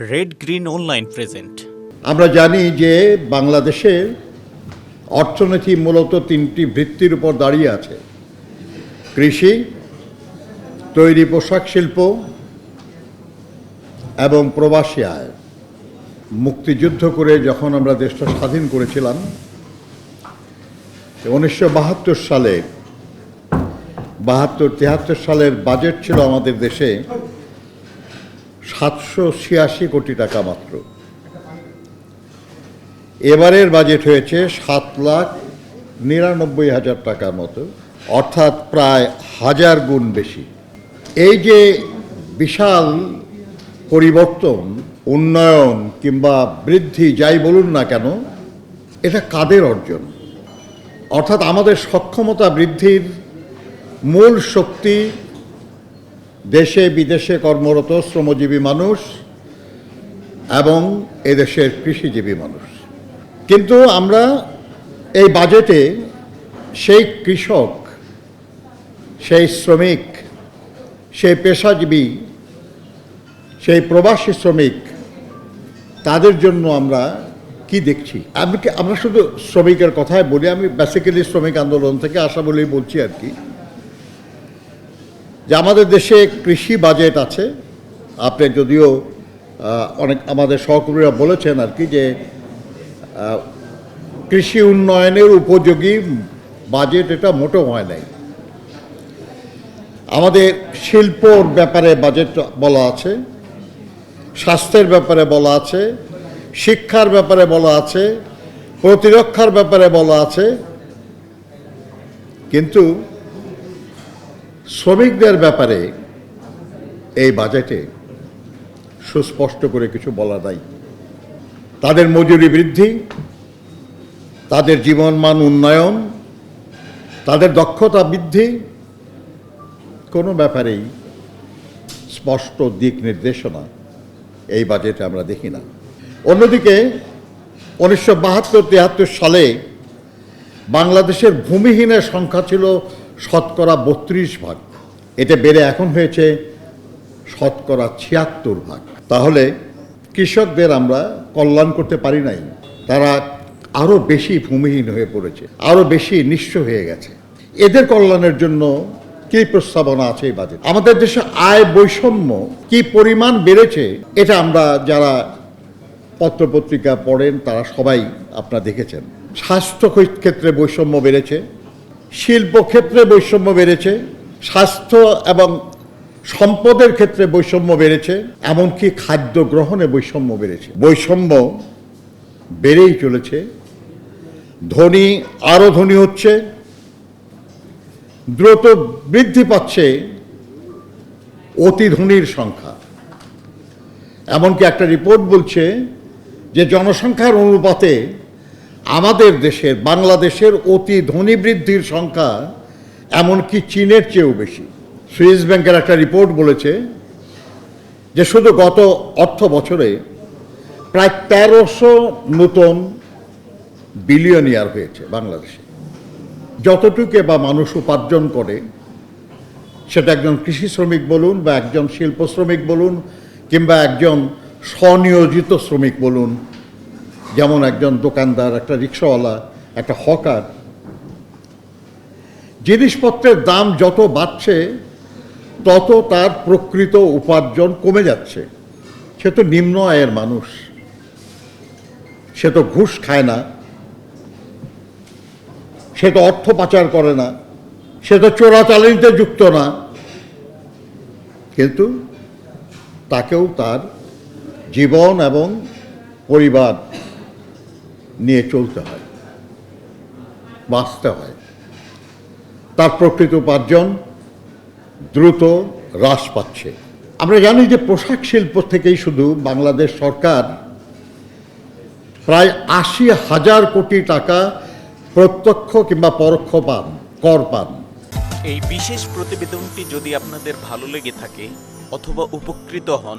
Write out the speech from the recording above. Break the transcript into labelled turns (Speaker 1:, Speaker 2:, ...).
Speaker 1: Red green online present
Speaker 2: আমরা জানি যে বাংলাদেশে অর্থনীতি মূলত তিনটি ভিত্তির উপর দাঁড়িয়ে আছে। কৃষি, তৈরি পোশাক শিল্প এবং প্রবাসী আয়। মুক্তিযুদ্ধ করে যখন আমরা দেশটা স্বাধীন করেছিলাম, উনিশশো বাহাত্তর সালে, বাহাত্তর তিয়াত্তর সালের বাজেট ছিল আমাদের দেশে সাতশো ছিয়াশি কোটি টাকা মাত্র। এবারের বাজেট হয়েছে সাত লাখ নিরানব্বই হাজার টাকার মতো, অর্থাৎ প্রায় হাজার গুণ বেশি। এই যে বিশাল পরিবর্তন, উন্নয়ন কিংবা বৃদ্ধি যাই বলুন না কেন, এটা কাদের অর্জন? অর্থাৎ আমাদের সক্ষমতা বৃদ্ধির মূল শক্তি দেশে বিদেশে কর্মরত শ্রমজীবী মানুষ এবং এদেশের কৃষিজীবী মানুষ। কিন্তু আমরা এই বাজেটে সেই কৃষক, সেই শ্রমিক, সেই পেশাজীবী, সেই প্রবাসী শ্রমিক, তাদের জন্য আমরা কি দেখছি? আমি আমরা শুধু শ্রমিকের কথাই বলি, আমি বেসিক্যালি শ্রমিক আন্দোলন থেকে আসা বলেই বলছি আর কি। যে আমাদের দেশে কৃষি বাজেট আছে। আপনি যদিও অনেক আমাদের সহকর্মীরা বলেছেন আর কি যে কৃষি উন্নয়নের উপযোগী বাজেট এটা মোটেও হয় নাই। আমাদের শিল্পর ব্যাপারে বাজেট বলা আছে, স্বাস্থ্যের ব্যাপারে বলা আছে, শিক্ষার ব্যাপারে বলা আছে, প্রতিরক্ষার ব্যাপারে বলা আছে। কিন্তু শ্রমিকদের ব্যাপারে এই বাজেটে সুস্পষ্ট করে কিছু বলা নাই। তাদের মজুরি বৃদ্ধি, তাদের জীবনমান উন্নয়ন, তাদের দক্ষতা বৃদ্ধি, কোনো ব্যাপারেই স্পষ্ট দিক নির্দেশনা এই বাজেটে আমরা দেখি না। অন্যদিকে উনিশশো বাহাত্তর তিয়াত্তর সালে বাংলাদেশের ভূমিহীনের সংখ্যা ছিল শতকরা বত্রিশ ভাগ। এটা বেড়ে এখন হয়েছে শতকরা ছিয়াত্তর ভাগ। তাহলে কৃষকদের আমরা কল্যাণ করতে পারি নাই। তারা আরও বেশি ভূমিহীন হয়ে পড়েছে আরও বেশি নিঃস্ব হয়ে গেছে। এদের কল্যাণের জন্য কি প্রস্তাবনা আছে এই বাজেট? আমাদের দেশে আয় বৈষম্য কি পরিমাণ বেড়েছে, এটা আমরা যারা পত্রপত্রিকা পড়েন, তারা সবাই আপনারা দেখেছেন। স্বাস্থ্য ক্ষেত্রে বৈষম্য বেড়েছে শিল্প ক্ষেত্রে বৈষম্য বেড়েছে, স্বাস্থ্য এবং সম্পদের ক্ষেত্রে বৈষম্য বেড়েছে, এমনকি খাদ্য গ্রহণে বৈষম্য বেড়েছে। বৈষম্য বেড়েই চলেছে। ধনী আরও ধনী হচ্ছে, দ্রুত বৃদ্ধি পাচ্ছে অতি ধনীর সংখ্যা। এমনকি একটা রিপোর্ট বলছে যে জনসংখ্যার অনুপাতে আমাদের দেশের, বাংলাদেশের অতি ধনী বৃদ্ধির সংখ্যা এমনকি চীনের চেয়েও বেশি। সুইস ব্যাংকের একটা রিপোর্ট বলেছে যে শুধু গত অর্থ বছরে প্রায় তেরোশো নতুন বিলিয়নিয়ার হয়েছে বাংলাদেশে। যতটুকু বা মানুষ উপার্জন করে, সেটা একজন কৃষি শ্রমিক বলুন বা একজন শিল্প শ্রমিক বলুন কিংবা একজন স্বনিয়োজিত শ্রমিক বলুন যেমন একজন দোকানদার, একটা রিক্সাওয়ালা, একটা হকার। জিনিসপত্রের দাম যত বাড়ছে, তত তার প্রকৃত উপার্জন কমে যাচ্ছে। সে তো নিম্ন আয়ের মানুষ। সে তো ঘুষ খায় না। সে তো অর্থ পাচার করে না। সে তো চোরাচালানিতে যুক্ত না। কিন্তু তাকেও তার জীবন এবং পরিবার চলতে হয়, বাঁচতে হয়। তার প্রকৃত উপার্জন দ্রুত হ্রাস পাচ্ছে। আমরা জানি যে পোশাক শিল্প থেকেই শুধু বাংলাদেশ সরকার প্রায় আশি হাজার কোটি টাকা প্রত্যক্ষ কিংবা পরোক্ষ পান, কর পান।
Speaker 1: এই বিশেষ প্রতিবেদনটি যদি আপনাদের ভালো লেগে থাকে অথবা উপকৃত হন